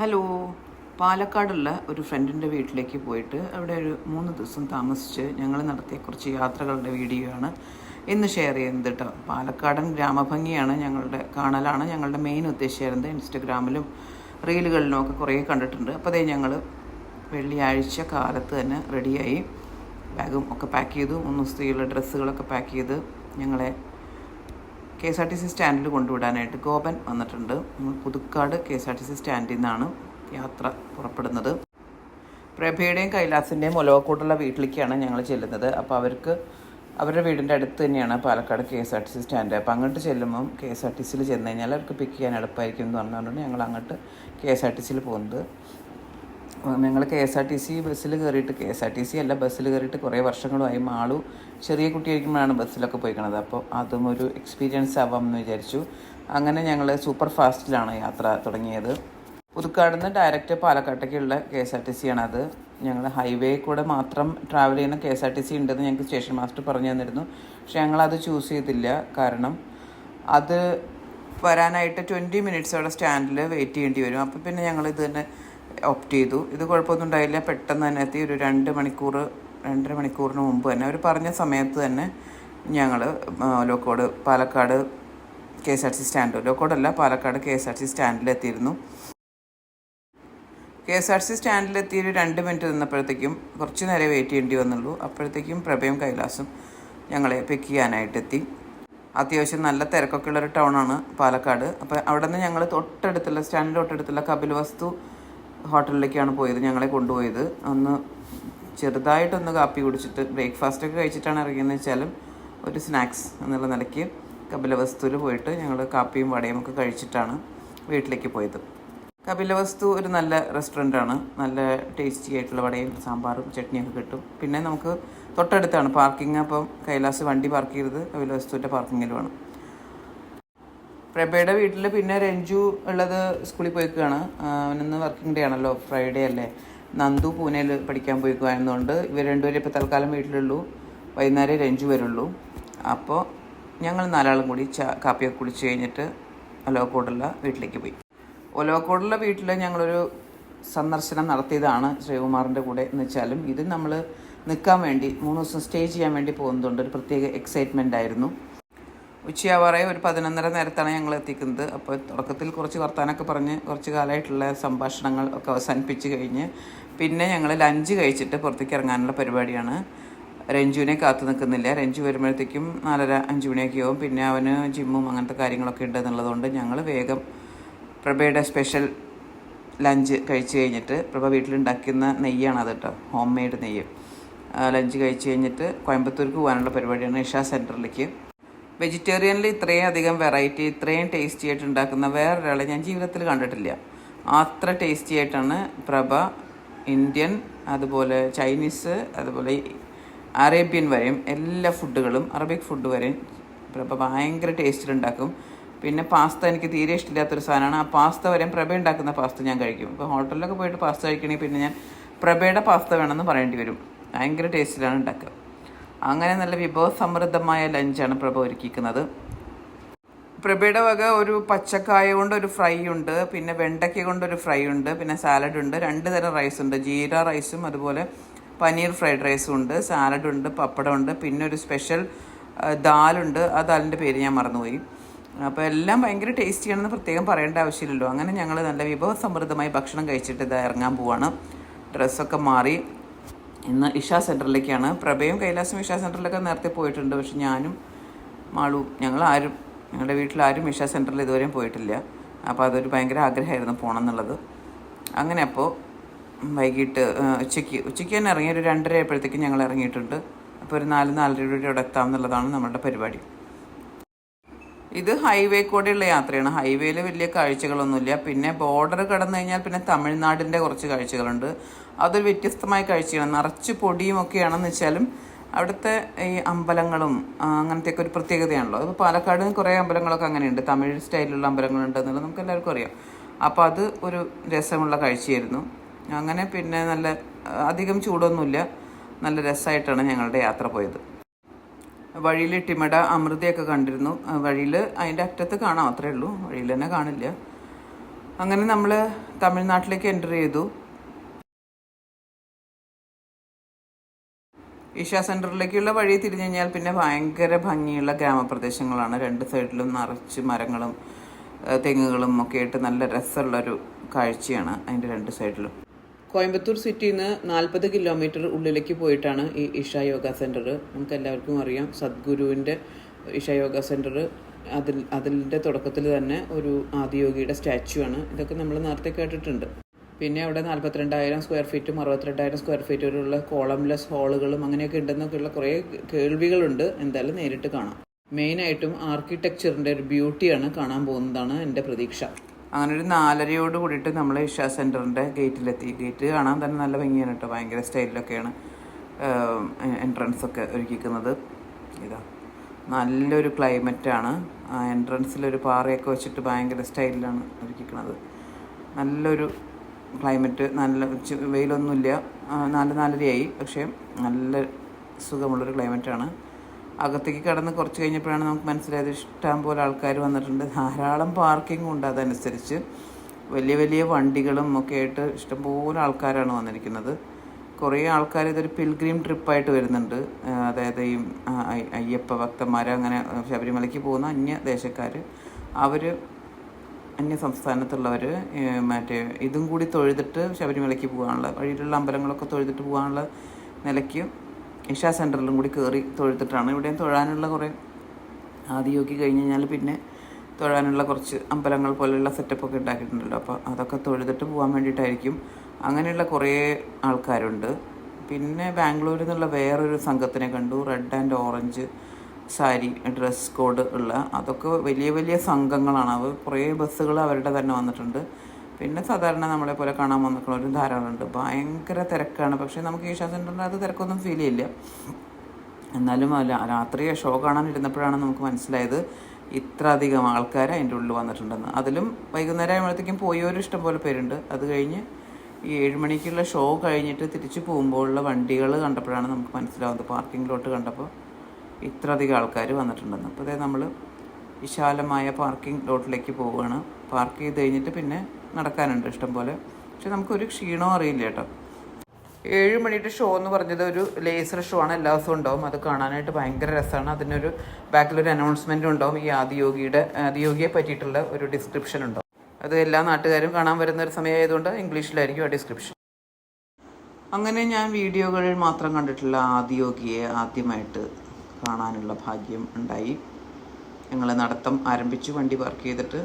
Hello. പാലക്കാടുള്ള ഒരു ഫ്രണ്ടിന്റെ വീട്ടിലേക്ക് പോയിട്ട് അവിടെ ഒരു മൂന്ന് ദിവസം താമസിച്ച് ഞങ്ങൾ നടത്തിയ കുറച്ച് യാത്രകളുടെ വീഡിയോ ആണ് ഇന്ന് ഷെയർ ചെയ്യുന്നത് കേട്ടോ പാലക്കാടൻ ഗ്രാമഭംഗിയാണ് ഞങ്ങളുടെ കാണലാണ് ഞങ്ങളുടെ മെയിൻ ഉദ്ദേശമായിരുന്നത് ഇൻസ്റ്റഗ്രാമിലും റീലുകളിലും ഒക്കെ കുറേ കണ്ടിട്ടുണ്ട്. അപ്പോൾ അതേ ഞങ്ങൾ വെള്ളിയാഴ്ച കാലത്ത് തന്നെ റെഡിയായി ബാഗും ഒക്കെ പാക്ക് ചെയ്തു. മൂന്ന് സ്ത്രീകളുടെ ഡ്രസ്സുകളൊക്കെ പാക്ക് ചെയ്ത് ഞങ്ങളെ K S R T C സ്റ്റാൻഡിൽ കൊണ്ടുവിടാനായിട്ട് ഗോപൻ വന്നിട്ടുണ്ട്. നമ്മൾ Puthukkad K S R T C സ്റ്റാൻഡിൽ നിന്നാണ് യാത്ര പുറപ്പെടുന്നത്. പ്രഭയുടെയും കൈലാസിന്റെയും മുലവക്കൂട്ടുള്ള വീട്ടിലേക്കാണ് ഞങ്ങൾ ചെല്ലുന്നത്. അപ്പോൾ അവർക്ക് അവരുടെ വീടിന്റെ അടുത്ത് തന്നെയാണ് Palakkad K S R T C stand. അപ്പോൾ അങ്ങോട്ട് ചെല്ലുമ്പം കെ എസ് ആർ ടി സിയിൽ ചെന്ന് കഴിഞ്ഞാൽ അവർക്ക് പിക്ക് ചെയ്യാൻ എളുപ്പമായിരിക്കും എന്ന് പറഞ്ഞുകൊണ്ട് ഞങ്ങൾ അങ്ങോട്ട് കെ എസ് ആർ ടി സിയിൽ പോകുന്നത്. ഞങ്ങൾ K S R T C ബസ്സിൽ കയറിയിട്ട് K S R T C അല്ല ബസ്സിൽ കയറിയിട്ട് കുറേ വർഷങ്ങളുമായി മാളു ചെറിയ കുട്ടിയായിരിക്കുമ്പോഴാണ് ബസ്സിലൊക്കെ പോയിക്കണത്. അപ്പോൾ അതും ഒരു എക്സ്പീരിയൻസ് ആവാം എന്ന് വിചാരിച്ചു. അങ്ങനെ ഞങ്ങൾ സൂപ്പർ ഫാസ്റ്റിലാണ് യാത്ര തുടങ്ങിയത്. പുതുക്കാട് നിന്ന് direct പാലക്കാട്ടേക്കുള്ള K S R T C അത് ഞങ്ങൾ ഹൈവേ കൂടെ മാത്രം ട്രാവൽ ചെയ്യുന്ന K S R T C ഉണ്ടെന്ന് ഞങ്ങൾക്ക് സ്റ്റേഷൻ മാസ്റ്റർ പറഞ്ഞു തന്നിരുന്നു. പക്ഷേ ഞങ്ങളത് ചൂസ് ചെയ്തില്ല. കാരണം അത് വരാനായിട്ട് ട്വന്റി മിനിറ്റ്സ് അവിടെ സ്റ്റാൻഡിൽ വെയിറ്റ് ചെയ്യേണ്ടി വരും. അപ്പോൾ പിന്നെ ഞങ്ങൾ ഇത് തന്നെ ഓപ്റ്റ് ചെയ്തു. ഇത് കുഴപ്പമൊന്നും ഉണ്ടായില്ല. പെട്ടെന്ന് തന്നെ എത്തി. ഒരു രണ്ട് മണിക്കൂർ രണ്ടര മണിക്കൂറിന് മുമ്പ് തന്നെ. അവർ പറഞ്ഞ സമയത്ത് തന്നെ ഞങ്ങൾ ലോക്കോട് Palakkad K S R C stand ലോക്കോടല്ല Palakkad K S R C സ്റ്റാൻഡിലെത്തിയിരുന്നു. K S R C സ്റ്റാൻഡിലെത്തി രണ്ട് മിനിറ്റ് നിന്നപ്പോഴത്തേക്കും കുറച്ച് നേരം വെയിറ്റ് ചെയ്യേണ്ടി വന്നുള്ളൂ. അപ്പോഴത്തേക്കും പ്രഭയും കൈലാസും ഞങ്ങളെ പിക്ക് ചെയ്യാനായിട്ടെത്തി. അത്യാവശ്യം നല്ല തിരക്കൊക്കെ ഉള്ളൊരു ടൗണാണ് പാലക്കാട്. അപ്പോൾ അവിടെ നിന്ന് ഞങ്ങൾ തൊട്ടടുത്തുള്ള സ്റ്റാൻഡിന്റെ തൊട്ടടുത്തുള്ള കപിൽ വസ്തു ഹോട്ടലിലേക്കാണ് പോയത് ഞങ്ങളെ കൊണ്ടുപോയത്. ഒന്ന് ചെറുതായിട്ടൊന്ന് കാപ്പി കുടിച്ചിട്ട് ബ്രേക്ക്ഫാസ്റ്റ് ഒക്കെ കഴിച്ചിട്ടാണ് ഇറങ്ങിയെന്ന് വെച്ചാലും ഒരു സ്നാക്സ് എന്നുള്ള നിലയ്ക്ക് കപിലവസ്തുവിൽ പോയിട്ട് ഞങ്ങൾ കാപ്പിയും വടയും ഒക്കെ കഴിച്ചിട്ടാണ് വീട്ടിലേക്ക് പോയത്. കപിലവസ്തു ഒരു നല്ല റെസ്റ്റോറന്റ് ആണ് നല്ല ടേസ്റ്റി ആയിട്ടുള്ള വടയും സാമ്പാറും ചട്നിയൊക്കെ കിട്ടും. പിന്നെ നമുക്ക് തൊട്ടടുത്താണ് പാർക്കിംഗ്. അപ്പം കൈലാസ് വണ്ടി പാർക്ക് ചെയ്തത് കപിലവസ്തുവിന്റെ പാർക്കിങ്ങിലുമാണ്. പ്രഭയുടെ വീട്ടിൽ പിന്നെ രഞ്ജു ഉള്ളത് സ്കൂളിൽ പോയിക്കുകയാണ് അവനൊന്ന് വർക്കിംഗ് ഡേ ആണല്ലോ ഫ്രൈഡേ അല്ലേ? നന്ദു പൂനെയിൽ പഠിക്കാൻ പോയിക്കുവായിരുന്നുകൊണ്ട് ഇവർ രണ്ടുപേരും ഇപ്പോൾ തൽക്കാലം വീട്ടിലുള്ളൂ. വൈകുന്നേരം രഞ്ജു വരുള്ളൂ അപ്പോൾ ഞങ്ങൾ നാലാളും കൂടി ചാ കാപ്പിയൊക്കെ കുടിച്ച് കഴിഞ്ഞിട്ട് ഒലവക്കോടുള്ള വീട്ടിലേക്ക് പോയി. ഒലവക്കോടുള്ള വീട്ടിൽ ഞങ്ങളൊരു സന്ദർശനം നടത്തിയതാണ് ശ്രീകുമാറിന്റെ കൂടെ എന്ന് വെച്ചാലും ഇത് നമ്മൾ നിൽക്കാൻ വേണ്ടി മൂന്ന് ദിവസം സ്റ്റേ ചെയ്യാൻ വേണ്ടി പോകുന്നതുകൊണ്ട് ഒരു പ്രത്യേക എക്സൈറ്റ്മെന്റ് ആയിരുന്നു. ഉച്ചയാവാറായി ഒരു പതിനൊന്നര നേരത്താണ് ഞങ്ങൾ എത്തിക്കുന്നത്. അപ്പോൾ തുടക്കത്തിൽ കുറച്ച് വർത്താനൊക്കെ പറഞ്ഞ് കുറച്ച് കാലമായിട്ടുള്ള സംഭാഷണങ്ങൾ ഒക്കെ അവസാനിപ്പിച്ച് കഴിഞ്ഞ് പിന്നെ ഞങ്ങൾ ലഞ്ച് കഴിച്ചിട്ട് പുറത്തേക്ക് ഇറങ്ങാനുള്ള പരിപാടിയാണ്. രഞ്ജുവിനെ കാത്തു നിൽക്കുന്നില്ല. രഞ്ജു വരുമ്പോഴത്തേക്കും നാലര അഞ്ച് മണിയൊക്കെ ആവും. പിന്നെ അവന് ജിമ്മും അങ്ങനത്തെ കാര്യങ്ങളൊക്കെ ഉണ്ട് എന്നുള്ളതുകൊണ്ട് ഞങ്ങൾ വേഗം പ്രഭയുടെ സ്പെഷ്യൽ ലഞ്ച് കഴിച്ച് കഴിഞ്ഞിട്ട് പ്രഭ വീട്ടിലുണ്ടാക്കുന്ന നെയ്യാണ് അത് കേട്ടോ ഹോം മെയ്ഡ് നെയ്യ് ലഞ്ച് കഴിച്ച് കഴിഞ്ഞിട്ട് കോയമ്പത്തൂർക്ക് പോകാനുള്ള പരിപാടിയാണ് ഇഷ സെന്ററിലേക്ക് വെജിറ്റേറിയനിൽ ഇത്രയും അധികം വെറൈറ്റി ഇത്രയും ടേസ്റ്റി ആയിട്ട് ഉണ്ടാക്കുന്ന വേറൊരാളെ ഞാൻ ജീവിതത്തിൽ കണ്ടിട്ടില്ല. അത്ര ടേസ്റ്റി ആയിട്ടാണ് പ്രഭ ഇന്ത്യൻ അതുപോലെ ചൈനീസ് അതുപോലെ അറേബ്യൻ വരെയും എല്ലാ ഫുഡുകളും അറബിക് ഫുഡ് വരെയും പ്രഭ ഭയങ്കര ടേസ്റ്റിലുണ്ടാക്കും പിന്നെ പാസ്ത എനിക്ക് തീരെ ഇഷ്ടമില്ലാത്തൊരു സാധനമാണ്. ആ പാസ്ത വരെയും പ്രഭ ഉണ്ടാക്കുന്ന പാസ്ത ഞാൻ കഴിക്കും. ഇപ്പോൾ ഹോട്ടലിലൊക്കെ പോയിട്ട് പാസ്ത കഴിക്കണമെങ്കിൽ പിന്നെ ഞാൻ പ്രഭയുടെ പാസ്ത വേണമെന്ന് പറയേണ്ടി വരും. ഭയങ്കര ടേസ്റ്റിലാണ് ഉണ്ടാക്കുക. അങ്ങനെ നല്ല വിഭവസമൃദ്ധമായ ലഞ്ചാണ് പ്രഭ ഒരുക്കിക്കുന്നത് പ്രഭയുടെ വക ഒരു പച്ചക്കായ കൊണ്ട് ഒരു ഫ്രൈ ഉണ്ട് പിന്നെ വെണ്ടയ്ക്ക കൊണ്ട് ഒരു ഫ്രൈ ഉണ്ട് പിന്നെ സാലഡ് ഉണ്ട്. രണ്ട് തരം റൈസ് ഉണ്ട്. ജീര റൈസും അതുപോലെ പനീർ ഫ്രൈഡ് റൈസും ഉണ്ട് സാലഡ് ഉണ്ട് പപ്പടം ഉണ്ട് പിന്നെ ഒരു സ്പെഷ്യൽ ദാലുണ്ട് ആ ദാലിന്റെ പേര് ഞാൻ മറന്നുപോയി. അപ്പോൾ എല്ലാം ഭയങ്കര ടേസ്റ്റിയാണെന്ന് പ്രത്യേകം പറയേണ്ട ആവശ്യമില്ലല്ലോ. അങ്ങനെ ഞങ്ങൾ നല്ല വിഭവസമൃദ്ധമായി ഭക്ഷണം കഴിച്ചിട്ട് ഇത് ഇറങ്ങാൻ പോവാണ്. ഡ്രസ്സൊക്കെ മാറി. ഇന്ന് ഇഷ സെന്ററിലേക്കാണ് പ്രഭയും കൈലാസും ഇഷ സെന്ററിലൊക്കെ നേരത്തെ പോയിട്ടുണ്ട്. പക്ഷെ ഞാനും മാളും ഞങ്ങൾ ആരും ഞങ്ങളുടെ വീട്ടിലാരും ഇഷ സെന്ററിൽ ഇതുവരെയും പോയിട്ടില്ല. അപ്പോൾ അതൊരു ഭയങ്കര ആഗ്രഹമായിരുന്നു പോകണം എന്നുള്ളത് അങ്ങനെ അപ്പോൾ വൈകിട്ട് ഉച്ചയ്ക്ക് ഉച്ചയ്ക്ക് തന്നെ ഇറങ്ങി. ഒരു രണ്ടര ആയപ്പോഴത്തേക്കും ഞങ്ങൾ ഇറങ്ങിയിട്ടുണ്ട്. അപ്പോൾ ഒരു നാല് നാലരയുടെ അവിടെ എത്താം എന്നുള്ളതാണ് നമ്മുടെ പരിപാടി. ഇത് ഹൈവേ കൂടെയുള്ള യാത്രയാണ്. ഹൈവേയിൽ വലിയ കാഴ്ചകളൊന്നുമില്ല. പിന്നെ ബോർഡർ കടന്നു കഴിഞ്ഞാൽ പിന്നെ തമിഴ്നാടിന്റെ കുറച്ച് കാഴ്ചകളുണ്ട്. അതൊരു വ്യത്യസ്തമായ കാഴ്ചയാണ്. നിറച്ച് പൊടിയും ഒക്കെയാണെന്ന് വെച്ചാലും അവിടുത്തെ ഈ അമ്പലങ്ങളും അങ്ങനത്തെയൊക്കെ ഒരു പ്രത്യേകതയാണല്ലോ. അത് പാലക്കാട് കുറേ അമ്പലങ്ങളൊക്കെ അങ്ങനെയുണ്ട്. തമിഴ് സ്റ്റൈലിലുള്ള അമ്പലങ്ങളുണ്ട് എന്നുള്ളത് നമുക്ക് എല്ലാവർക്കും അറിയാം. അപ്പോൾ അത് ഒരു രസമുള്ള കാഴ്ചയായിരുന്നു. അങ്ങനെ പിന്നെ നല്ല അധികം ചൂടൊന്നുമില്ല. നല്ല രസമായിട്ടാണ് ഞങ്ങളുടെ യാത്ര പോയത്. വഴിയിൽ ടിമട അമൃതയൊക്കെ കണ്ടിരുന്നു. വഴിയിൽ അതിന്റെ അറ്റത്ത് കാണാം. അത്രേ ഉള്ളൂ. വഴിയിൽ തന്നെ കാണില്ല. അങ്ങനെ നമ്മൾ തമിഴ്നാട്ടിലേക്ക് എന്റർ ചെയ്തു. ഈശ സെന്ററിലേക്കുള്ള വഴി തിരിഞ്ഞു കഴിഞ്ഞാൽ പിന്നെ ഭയങ്കര ഭംഗിയുള്ള ഗ്രാമപ്രദേശങ്ങളാണ്. രണ്ട് സൈഡിലും നിറച്ച് മരങ്ങളും തെങ്ങുകളും ഒക്കെ ആയിട്ട് നല്ല രസമുള്ളൊരു കാഴ്ചയാണ് അതിന്റെ രണ്ട് സൈഡിലും. കോയമ്പത്തൂർ സിറ്റിയിൽ നിന്ന് നാൽപ്പത് കിലോമീറ്റർ ഉള്ളിലേക്ക് പോയിട്ടാണ് ഈ ഇഷ യോഗ സെന്റർ നമുക്ക് എല്ലാവർക്കും അറിയാം സദ്ഗുരുവിന്റെ ഇഷ യോഗ സെന്റർ അതിൽ അതിന്റെ തുടക്കത്തിൽ തന്നെ ഒരു ആദിയോഗിയുടെ സ്റ്റാച്ചു ആണ്. ഇതൊക്കെ നമ്മൾ നേരത്തെ കേട്ടിട്ടുണ്ട്. പിന്നെ അവിടെ നാൽപ്പത്തിരണ്ടായിരം സ്ക്വയർ ഫീറ്റും അറുപത്തിരണ്ടായിരം സ്ക്വയർ ഫീറ്റ് വരെയുള്ള കോളംലെസ് ഹാളുകളും അങ്ങനെയൊക്കെ ഉണ്ടെന്നൊക്കെയുള്ള കുറേ കേൾവികളുണ്ട്. എന്തായാലും നേരിട്ട് കാണാം. മെയിനായിട്ടും ആർക്കിടെക്ചറിന്റെ ഒരു ബ്യൂട്ടിയാണ് കാണാൻ പോകുന്നതാണ് എന്റെ പ്രതീക്ഷ. അങ്ങനെ ഒരു നാലരയോട് കൂടിയിട്ട് നമ്മൾ ഇഷ സെന്ററിന്റെ ഗേറ്റിലെത്തി. ഗേറ്റ് കാണാൻ തന്നെ നല്ല ഭംഗിയാണ് കേട്ടോ. ഭയങ്കര സ്റ്റൈലിലൊക്കെയാണ് എൻട്രൻസ് ഒക്കെ ഒരുക്കിക്കുന്നത്. ഇതാ നല്ലൊരു ക്ലൈമറ്റാണ്. ആ എൻട്രൻസിലൊരു പാറയൊക്കെ വെച്ചിട്ട് ഭയങ്കര സ്റ്റൈലിലാണ് ഒരുക്കിക്കുന്നത് നല്ലൊരു ക്ലൈമറ്റ് നല്ല വെയിലൊന്നുമില്ല. നാല് നാലരയായി. പക്ഷേ നല്ല സുഖമുള്ളൊരു ക്ലൈമറ്റാണ്. അകത്തേക്ക് കടന്ന് കുറച്ച് കഴിഞ്ഞപ്പോഴാണ് നമുക്ക് മനസ്സിലായത് ഇഷ്ടം പോലെ ആൾക്കാർ വന്നിട്ടുണ്ട്. ധാരാളം പാർക്കിംഗ് ഉണ്ട്. അതനുസരിച്ച് വലിയ വലിയ വണ്ടികളും ഒക്കെ ആയിട്ട് ഇഷ്ടംപോലെ ആൾക്കാരാണ് വന്നിരിക്കുന്നത്. കുറേ ആൾക്കാർ ഇതൊരു പിൽഗ്രീം ട്രിപ്പായിട്ട് വരുന്നുണ്ട്. അതായത് ഈ അയ്യപ്പ ഭക്തന്മാർ അങ്ങനെ ശബരിമലയ്ക്ക് പോകുന്ന അന്യ ദേശക്കാർ അവർ അന്യ സംസ്ഥാനത്തുള്ളവർ മറ്റേ ഇതും കൂടി തൊഴുതിട്ട് ശബരിമലയ്ക്ക് പോകാനുള്ള വഴിയിലുള്ള അമ്പലങ്ങളൊക്കെ തൊഴുതിട്ട് പോകാനുള്ള നിലയ്ക്ക് ഇഷ സെന്ററിലും കൂടി കയറി തൊഴുത്തിട്ടാണ്. ഇവിടെയും തൊഴാനുള്ള കുറേ ആദിയോഗി കഴിഞ്ഞ് കഴിഞ്ഞാൽ പിന്നെ തൊഴാനുള്ള കുറച്ച് അമ്പലങ്ങൾ പോലെയുള്ള സെറ്റപ്പൊക്കെ ഉണ്ടാക്കിയിട്ടുണ്ടല്ലോ. അപ്പോൾ അതൊക്കെ തൊഴുതിട്ട് പോകാൻ വേണ്ടിയിട്ടായിരിക്കും. അങ്ങനെയുള്ള കുറേ ആൾക്കാരുണ്ട്. പിന്നെ ബാംഗ്ലൂരിൽ നിന്നുള്ള വേറൊരു സംഘത്തിനെ കണ്ടു. Red and orange sari dress code ഉള്ള. അതൊക്കെ വലിയ വലിയ സംഘങ്ങളാണ്. അവർ കുറേ ബസ്സുകൾ അവരുടെ തന്നെ വന്നിട്ടുണ്ട്. പിന്നെ സാധാരണ നമ്മളെ പോലെ കാണാൻ വന്നിട്ടുള്ളവരും ധാരാളമുണ്ട്. ഭയങ്കര തിരക്കാണ്. പക്ഷേ നമുക്ക് ഈശാ സെന്ററിന്റെ അത് തിരക്കൊന്നും ഫീൽ ചെയ്യില്ല. എന്നാലും അല്ല രാത്രി ഷോ കാണാനിരുന്നപ്പോഴാണ് നമുക്ക് മനസ്സിലായത് ഇത്ര അധികം ആൾക്കാർ അതിന്റെ ഉള്ളിൽ വന്നിട്ടുണ്ടെന്ന്. അതിലും വൈകുന്നേരം ആകുമ്പോഴത്തേക്കും ഇഷ്ടം പോലെ പേരുണ്ട്. അത് കഴിഞ്ഞ് ഈ ഏഴ് മണിക്കുള്ള ഷോ കഴിഞ്ഞിട്ട് തിരിച്ചു പോകുമ്പോഴുള്ള വണ്ടികൾ കണ്ടപ്പോഴാണ് നമുക്ക് മനസ്സിലാവുന്നത്. പാർക്കിങ്ങിലോട്ട് കണ്ടപ്പോൾ ഇത്ര അധികം ആൾക്കാർ വന്നിട്ടുണ്ടെന്ന്. അപ്പോൾ അതായത് നമ്മൾ വിശാലമായ പാർക്കിംഗ് ലോട്ടിലേക്ക് പോവുകയാണ്. പാർക്ക് ചെയ്ത് കഴിഞ്ഞിട്ട് പിന്നെ നടക്കാനുണ്ട് ഇഷ്ടം പോലെ പക്ഷെ നമുക്കൊരു ക്ഷീണവും അറിയില്ല കേട്ടോ. ഏഴ് മണിയുടെ ഷോ എന്ന് പറഞ്ഞത് ഒരു ലേസർ ഷോ ആണ്. എല്ലാ ദിവസവും ഉണ്ടാവും. അത് കാണാനായിട്ട് ഭയങ്കര രസമാണ്. അതിനൊരു ബാക്കിലൊരു അനൗൺസ്മെന്റും ഉണ്ടാവും. ഈ ആദിയോഗിയുടെ ആദിയോഗിയെ പറ്റിയിട്ടുള്ള ഒരു ഡിസ്ക്രിപ്ഷൻ ഉണ്ടാവും. അത് എല്ലാ നാട്ടുകാരും കാണാൻ വരുന്ന ഒരു സമയമായതുകൊണ്ട് ഇംഗ്ലീഷിലായിരിക്കും ആ ഡിസ്ക്രിപ്ഷൻ അങ്ങനെ ഞാൻ വീഡിയോകളിൽ മാത്രം കണ്ടിട്ടുള്ള ആദിയോഗിയെ ആദ്യമായിട്ട് കാണാനുള്ള ഭാഗ്യം ഉണ്ടായി. ഞങ്ങൾ നടത്തം ആരംഭിച്ചു. വണ്ടി പാർക്ക് ചെയ്തിട്ട്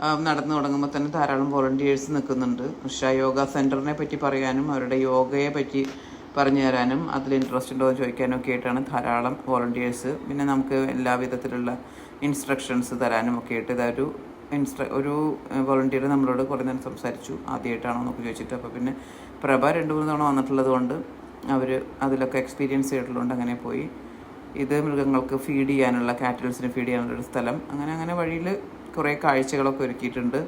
നടന്നു തുടങ്ങുമ്പോൾ തന്നെ ധാരാളം വോളണ്ടിയേഴ്സ് നിൽക്കുന്നുണ്ട്. ഉഷ യോഗ സെന്ററിനെ പറ്റി പറയാനും അവരുടെ യോഗയെ പറ്റി പറഞ്ഞു തരാനും അതിൽ ഇൻട്രസ്റ്റ് ഉണ്ടോ എന്ന് ചോദിക്കാനും ഒക്കെ ആയിട്ടാണ് ധാരാളം വോളണ്ടിയേഴ്സ് പിന്നെ നമുക്ക് എല്ലാ വിധത്തിലുള്ള ഇൻസ്ട്രക്ഷൻസ് തരാനും ഒക്കെ ആയിട്ട് ഇതൊരു ഇൻസ്ട്ര ഒരു വോളണ്ടിയർ നമ്മളോട് കുറേ നേരം സംസാരിച്ചു. ആദ്യമായിട്ടാണോ എന്നൊക്കെ ചോദിച്ചിട്ട്. അപ്പോൾ പിന്നെ പ്രഭ രണ്ട് മൂന്ന് തവണ വന്നിട്ടുള്ളത് കൊണ്ട് അവർ അതിലൊക്കെ എക്സ്പീരിയൻസ് ചെയ്തിട്ടുള്ളതുകൊണ്ട് അങ്ങനെ പോയി. ഇത് മൃഗങ്ങൾക്ക് ഫീഡ് ചെയ്യാനുള്ള കാറ്റൽസിന് ഫീഡ് ചെയ്യാനുള്ള ഒരു സ്ഥലം. അങ്ങനെ അങ്ങനെ വഴിയിൽ കുറേ കാഴ്ചകളൊക്കെ ഒരുക്കിയിട്ടുണ്ട്.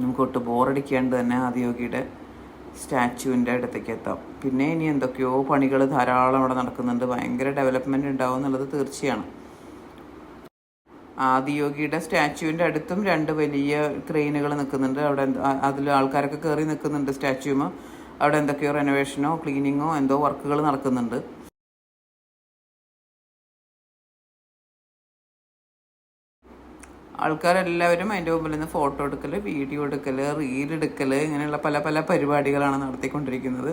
നമുക്ക് ഒട്ട് ബോറടിക്കാണ്ട് തന്നെ ആദിയോഗിയുടെ സ്റ്റാച്ചുവിന്റെ അടുത്തേക്ക് എത്താം. പിന്നെ ഇനി എന്തൊക്കെയോ പണികൾ ധാരാളം അവിടെ നടക്കുന്നുണ്ട്. ഭയങ്കര ഡെവലപ്മെന്റ് ഉണ്ടാവും എന്നുള്ളത് തീർച്ചയാണ്. ആദിയോഗിയുടെ സ്റ്റാച്ചുവിന്റെ അടുത്തും രണ്ട് വലിയ ക്രെയിനുകൾ നിൽക്കുന്നുണ്ട്. അവിടെ അതിൽ ആൾക്കാരൊക്കെ കയറി നിൽക്കുന്നുണ്ട് സ്റ്റാച്യൂമ് അവിടെ എന്തൊക്കെയോ റെനോവേഷനോ ക്ലീനിങ്ങോ എന്തോ വർക്കുകൾ നടക്കുന്നുണ്ട്. ആൾക്കാരെല്ലാവരും അതിന്റെ മുമ്പിൽ നിന്ന് ഫോട്ടോ എടുക്കൽ വീഡിയോ എടുക്കൽ റീൽ എടുക്കൽ ഇങ്ങനെയുള്ള പല പല പരിപാടികളാണ് നടത്തിക്കൊണ്ടിരിക്കുന്നത്.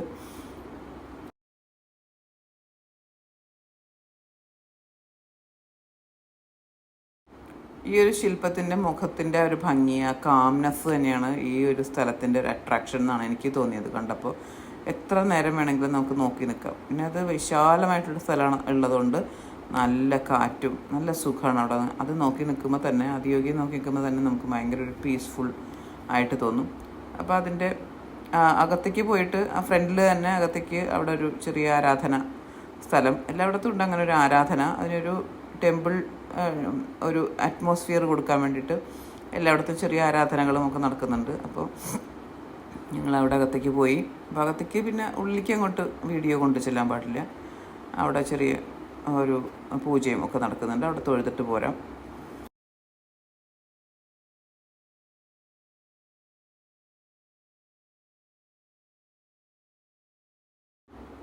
ഈ ഒരു ശില്പത്തിന്റെ മുഖത്തിന്റെ ഒരു ഭംഗി ആ കാംനെസ് തന്നെയാണ് ഈ ഒരു സ്ഥലത്തിന്റെ ഒരു അട്രാക്ഷൻ എന്നാണ് എനിക്ക് തോന്നിയത് കണ്ടപ്പോൾ. എത്ര നേരം വേണമെങ്കിലും നമുക്ക് നോക്കി നിൽക്കാം. പിന്നെ അത് വിശാലമായിട്ടുള്ള സ്ഥലമാണ് ഉള്ളതുകൊണ്ട് നല്ല കാറ്റും നല്ല സുഖമാണ് അവിടെ. അത് നോക്കി നിൽക്കുമ്പോൾ തന്നെ അതിയോഗി നോക്കി നിൽക്കുമ്പോൾ തന്നെ നമുക്ക് ഭയങ്കര ഒരു പീസ്ഫുൾ ആയിട്ട് തോന്നും. അപ്പോൾ അതിന്റെ അകത്തേക്ക് പോയിട്ട് ആ ഫ്രണ്ടിൽ തന്നെ അകത്തേക്ക് അവിടെ ഒരു ചെറിയ ആരാധന സ്ഥലം. എല്ലായിടത്തും ഉണ്ട് അങ്ങനെ ഒരു ആരാധന. അതിനൊരു ടെമ്പിൾ ഒരു അറ്റ്മോസ്ഫിയർ കൊടുക്കാൻ വേണ്ടിയിട്ട് എല്ലായിടത്തും ചെറിയ ആരാധനകളും ഒക്കെ നടക്കുന്നുണ്ട്. അപ്പോൾ ഞങ്ങൾ അവിടെ അകത്തേക്ക് പോയി. അപ്പോൾ അകത്തേക്ക് പിന്നെ ഉള്ളിലേക്ക് അങ്ങോട്ട് വീഡിയോ കൊണ്ട് ചെല്ലാൻ പാടില്ല. അവിടെ ചെറിയ ഒരു പൂജയും ഒക്കെ നടക്കുന്നുണ്ട്. അവിടെ തൊഴുതിട്ട് പോരാം.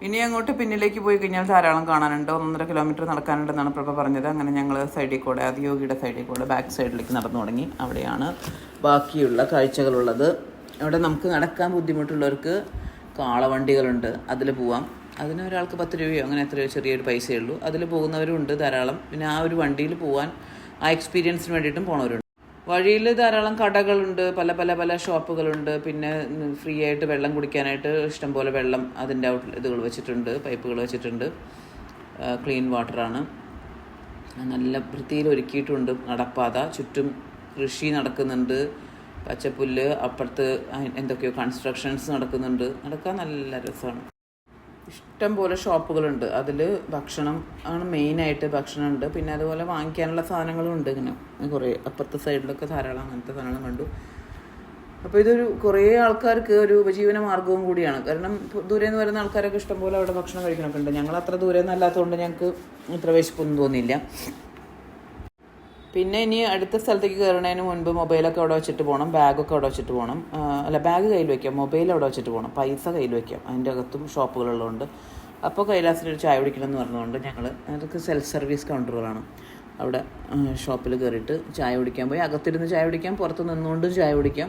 ഇനി അങ്ങോട്ട് പിന്നിലേക്ക് പോയി കഴിഞ്ഞാൽ ധാരാളം കാണാനുണ്ട്. ഒന്നര കിലോമീറ്റർ നടക്കാനുണ്ടെന്നാണ് പ്രഭ പറഞ്ഞത്. അങ്ങനെ ഞങ്ങൾ സൈഡിൽ കൂടെ അതിയോഗിയുടെ സൈഡിൽ കൂടെ ബാക്ക് സൈഡിലേക്ക് നടന്നു തുടങ്ങി. അവിടെയാണ് ബാക്കിയുള്ള കാഴ്ചകളുള്ളത്. അവിടെ നമുക്ക് നടക്കാൻ ബുദ്ധിമുട്ടുള്ളവർക്ക് കാളവണ്ടികളുണ്ട്. അതിൽ പോവാം. അതിന് ഒരാൾക്ക് പത്ത് രൂപയോ അങ്ങനെ എത്രയോ ചെറിയൊരു പൈസയേ ഉള്ളൂ. അതിൽ പോകുന്നവരും ഉണ്ട് ധാരാളം. പിന്നെ ആ ഒരു വണ്ടിയിൽ പോകാൻ ആ എക്സ്പീരിയൻസിന് വേണ്ടിയിട്ടും പോണവരുണ്ട്. വഴിയിൽ ധാരാളം കടകളുണ്ട് പല പല പല ഷോപ്പുകളുണ്ട്. പിന്നെ ഫ്രീ ആയിട്ട് വെള്ളം കുടിക്കാനായിട്ട് ഇഷ്ടംപോലെ വെള്ളം അതിന്റെ ഔട്ട് ഇതുകൾ വെച്ചിട്ടുണ്ട് പൈപ്പുകൾ വെച്ചിട്ടുണ്ട്. ക്ലീൻ വാട്ടറാണ് നല്ല വൃത്തിയിൽ ഒരുക്കിയിട്ടുണ്ട് നടപ്പാത. ചുറ്റും കൃഷി നടക്കുന്നുണ്ട്. പച്ചപ്പുല്ല് അപ്പുറത്ത് എന്തൊക്കെയോ കൺസ്ട്രക്ഷൻസ് നടക്കുന്നുണ്ട്. നടക്കാൻ നല്ല രസമാണ്. ഇഷ്ടം പോലെ ഷോപ്പുകളുണ്ട്. അതിൽ ഭക്ഷണം ആണ് മെയിനായിട്ട് ഭക്ഷണം ഉണ്ട് പിന്നെ അതുപോലെ വാങ്ങിക്കാനുള്ള സാധനങ്ങളും ഉണ്ട് ഇങ്ങനെ. കുറേ അപ്പുറത്തെ സൈഡിലൊക്കെ ധാരാളം അങ്ങനത്തെ സാധനങ്ങളും കണ്ടു. അപ്പോൾ ഇതൊരു കുറേ ആൾക്കാർക്ക് ഒരു ഉപജീവന മാർഗവും കൂടിയാണ്. കാരണം ദൂരെ നിന്ന് വരുന്ന ആൾക്കാരൊക്കെ ഇഷ്ടംപോലെ അവിടെ ഭക്ഷണം കഴിക്കണമൊക്കെ ഉണ്ട്. ഞങ്ങൾ അത്ര ദൂരെ നിന്നല്ലാത്തതുകൊണ്ട് ഞങ്ങൾക്ക് ഇത്ര വിശപ്പൊന്നും തോന്നിയില്ല. പിന്നെ ഇനി അടുത്ത സ്ഥലത്തേക്ക് കയറുന്നതിന് മുൻപ് മൊബൈലൊക്കെ അവിടെ വെച്ചിട്ട് പോകണം ബാഗൊക്കെ അവിടെ വെച്ചിട്ട് പോകണം അല്ല ബാഗ് കയ്യിൽ വെക്കാം മൊബൈൽ അവിടെ വെച്ചിട്ട് പോകണം പൈസ കയ്യിൽ വെക്കാം. അതിന്റെ അകത്തും ഷോപ്പുകളുള്ളതുകൊണ്ട് അപ്പോൾ കൈലാസിൽ ഒരു ചായ കുടിക്കണം എന്ന് പറഞ്ഞുകൊണ്ട് ഞങ്ങൾ അതൊക്കെ സെൽഫ് സർവീസ് കൗണ്ടറുകളാണ് അവിടെ ഷോപ്പിൽ കയറിയിട്ട് ചായ കുടിക്കാൻ പോയി. അകത്തിരുന്ന് ചായ കുടിക്കാം പുറത്ത് നിന്നുകൊണ്ടും ചായ കുടിക്കാം.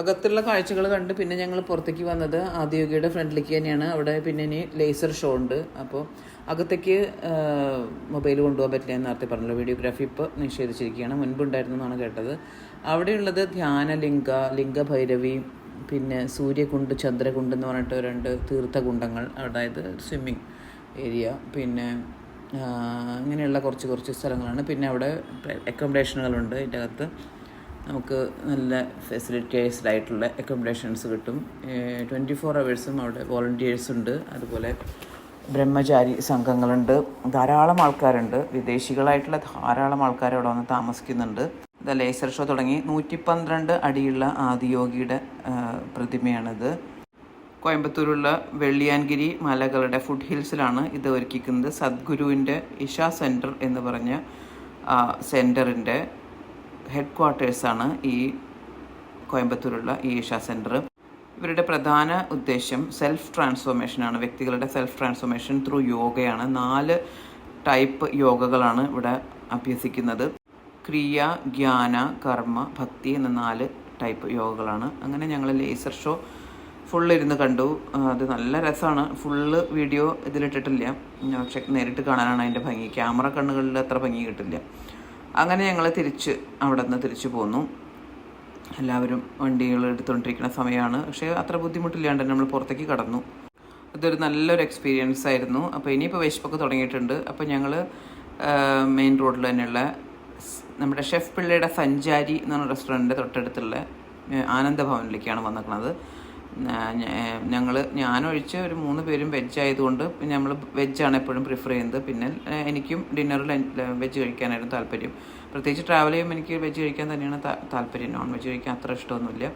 അകത്തുള്ള കാഴ്ചകൾ കണ്ട് പിന്നെ ഞങ്ങൾ പുറത്തേക്ക് വന്നത് ആദ്യോഗിയുടെ ഫ്രണ്ടിലേക്ക് തന്നെയാണ്. അവിടെ പിന്നെ ഇനി ലേസർ ഷോ ഉണ്ട്. അപ്പോൾ അകത്തേക്ക് മൊബൈൽ കൊണ്ടുപോകാൻ പറ്റില്ല എന്ന് നേരത്തെ പറഞ്ഞല്ലോ. വീഡിയോഗ്രാഫി ഇപ്പോൾ നിഷേധിച്ചിരിക്കുകയാണ്. മുൻപുണ്ടായിരുന്നു എന്നാണ് കേട്ടത്. അവിടെയുള്ളത് ധ്യാനലിംഗ ലിംഗഭൈരവി പിന്നെ സൂര്യകുണ്ട് ചന്ദ്രകുണ്ട് എന്ന് പറഞ്ഞിട്ട് രണ്ട് തീർത്ഥകുണ്ടങ്ങൾ അതായത് സ്വിമ്മിങ് ഏരിയ പിന്നെ ഇങ്ങനെയുള്ള കുറച്ച് കുറച്ച് സ്ഥലങ്ങളാണ്. പിന്നെ അവിടെ അക്കോമഡേഷനുകളുണ്ട്. അതിന്റെ അകത്ത് നമുക്ക് നല്ല ഫെസിലിറ്റൈസ്ഡ് ആയിട്ടുള്ള അക്കോമഡേഷൻസ് കിട്ടും. ട്വന്റി ഫോർ അവേഴ്സും അവിടെ വോളണ്ടിയേഴ്സ് ഉണ്ട്. അതുപോലെ ബ്രഹ്മചാരി സംഘങ്ങളുണ്ട്. ധാരാളം ആൾക്കാരുണ്ട്. വിദേശികളായിട്ടുള്ള ധാരാളം ആൾക്കാർ അവിടെ വന്ന് താമസിക്കുന്നുണ്ട്. ദ ലേസർ ഷോ തുടങ്ങി. നൂറ്റി പന്ത്രണ്ട് അടിയുള്ള ആദിയോഗിയുടെ പ്രതിമയാണിത്. കോയമ്പത്തൂരുള്ള വെള്ളിയാൻഗിരി മലകളുടെ ഫുഡ് ഹിൽസിലാണ് ഇത് ഒരുക്കിക്കുന്നത്. സദ്ഗുരുവിന്റെ ഇഷ സെന്റർ എന്ന് പറഞ്ഞ സെന്ററിന്റെ ഹെഡ് ക്വാർട്ടേഴ്സാണ് ഈ കോയമ്പത്തൂരുള്ള ഈ ഇഷ സെന്റർ ഇവരുടെ പ്രധാന ഉദ്ദേശം സെൽഫ് ട്രാൻസ്ഫോർമേഷനാണ് വ്യക്തികളുടെ സെൽഫ് ട്രാൻസ്ഫോർമേഷൻ ത്രൂ യോഗയാണ്. നാല് ടൈപ്പ് യോഗകളാണ് ഇവിടെ അഭ്യസിക്കുന്നത്. ക്രിയ ജ്ഞാന കർമ്മ ഭക്തി എന്ന നാല് ടൈപ്പ് യോഗകളാണ്. അങ്ങനെ ഞങ്ങൾ ലേസർ ഷോ ഫുള്ള് ഇരുന്ന് കണ്ടു. അത് നല്ല രസമാണ്. ഫുള്ള് വീഡിയോ ഇതിലിട്ടിട്ടില്ല. പക്ഷെ നേരിട്ട് കാണാനാണ് അതിന്റെ ഭംഗി. ക്യാമറ കണ്ണുകളിൽ അത്ര ഭംഗി കിട്ടില്ല. അങ്ങനെ ഞങ്ങൾ തിരിച്ച് അവിടെ നിന്ന് തിരിച്ചു പോന്നു. എല്ലാവരും വണ്ടികൾ എടുത്തുകൊണ്ടിരിക്കുന്ന സമയമാണ്. പക്ഷേ അത്ര ബുദ്ധിമുട്ടില്ലാണ്ട് നമ്മൾ പുറത്തേക്ക് കടന്നു. അതൊരു നല്ലൊരു എക്സ്പീരിയൻസ് ആയിരുന്നു. അപ്പോൾ ഇനിയിപ്പോൾ വിശപ്പൊക്കെ തുടങ്ങിയിട്ടുണ്ട്. അപ്പോൾ ഞങ്ങൾ മെയിൻ റോഡിൽ തന്നെയുള്ള നമ്മുടെ ഷെഫ് പിള്ളയുടെ സഞ്ചാരി എന്ന് പറഞ്ഞ റെസ്റ്റോറന്റിന്റെ തൊട്ടടുത്തുള്ള ആനന്ദ ആനന്ദഭവനിലേക്കാണ് വന്നിരിക്കുന്നത് ഞങ്ങൾ ഞാനൊഴിച്ച് ഒരു മൂന്ന് പേരും വെജ് ആയതുകൊണ്ട് പിന്നെ നമ്മൾ വെജാണ് എപ്പോഴും പ്രിഫർ ചെയ്യുന്നത്. പിന്നെ എനിക്കും ഡിന്നറിൽ വെജ് കഴിക്കാനായിരുന്നു താല്പര്യം. പ്രത്യേകിച്ച് ട്രാവൽ ചെയ്യുമ്പോൾ എനിക്ക് വെജ് കഴിക്കാൻ തന്നെയാണ് താല്പര്യം. നോൺ വെജ് കഴിക്കാൻ അത്ര ഇഷ്ടമൊന്നുമില്ല.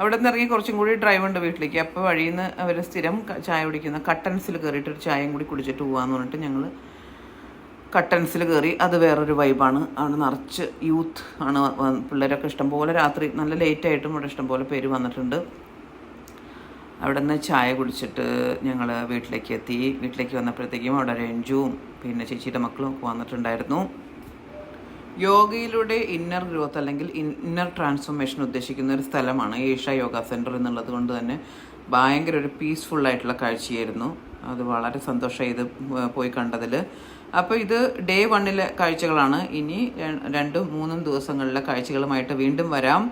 അവിടെ നിന്ന് ഇറങ്ങി കുറച്ചും കൂടി ഡ്രൈവ് ഉണ്ട് വീട്ടിലേക്ക്. അപ്പോൾ വഴിയിൽ നിന്ന് അവർ സ്ഥിരം ചായ കുടിക്കുന്ന കട്ടൻസിൽ കയറിയിട്ട് ഒരു ചായയും കൂടി കുടിച്ചിട്ട് പോകാമെന്ന് പറഞ്ഞിട്ട് ഞങ്ങൾ കട്ടൻസിൽ കയറി. അത് വേറൊരു വൈബാണ് അവിടെ നിറച്ച് യൂത്ത് ആണ് പിള്ളേരൊക്കെ ഇഷ്ടംപോലെ രാത്രി നല്ല ലേറ്റ് ആയിട്ടും ഇവിടെ ഇഷ്ടംപോലെ പേര് വന്നിട്ടുണ്ട്. അവിടെ നിന്ന് ചായ കുടിച്ചിട്ട് ഞങ്ങൾ വീട്ടിലേക്ക് എത്തി വീട്ടിലേക്ക് വന്നപ്പോഴത്തേക്കും അവിടെ രഞ്ജുവും പിന്നെ ചേച്ചിയുടെ മക്കളും ഒക്കെ വന്നിട്ടുണ്ടായിരുന്നു. യോഗയിലൂടെ ഇന്നർ ഗ്രോത്ത് അല്ലെങ്കിൽ ഇന്നർ ട്രാൻസ്ഫോർമേഷൻ ഉദ്ദേശിക്കുന്ന ഒരു സ്ഥലമാണ് ഏഷ്യ യോഗ സെന്റർ എന്നുള്ളത് കൊണ്ട് തന്നെ ഭയങ്കര ഒരു പീസ്ഫുൾ ആയിട്ടുള്ള കാഴ്ചയായിരുന്നു. അത് വളരെ സന്തോഷമായി ഇത് പോയി കണ്ടതിൽ അപ്പോൾ ഇത് ഡേ വണ്ണിലെ കാഴ്ചകളാണ്. ഇനി രണ്ടും മൂന്നും ദിവസങ്ങളിലെ കാഴ്ചകളുമായിട്ട് വീണ്ടും വരാം.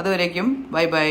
അതുവരേക്കും ബൈ ബൈ.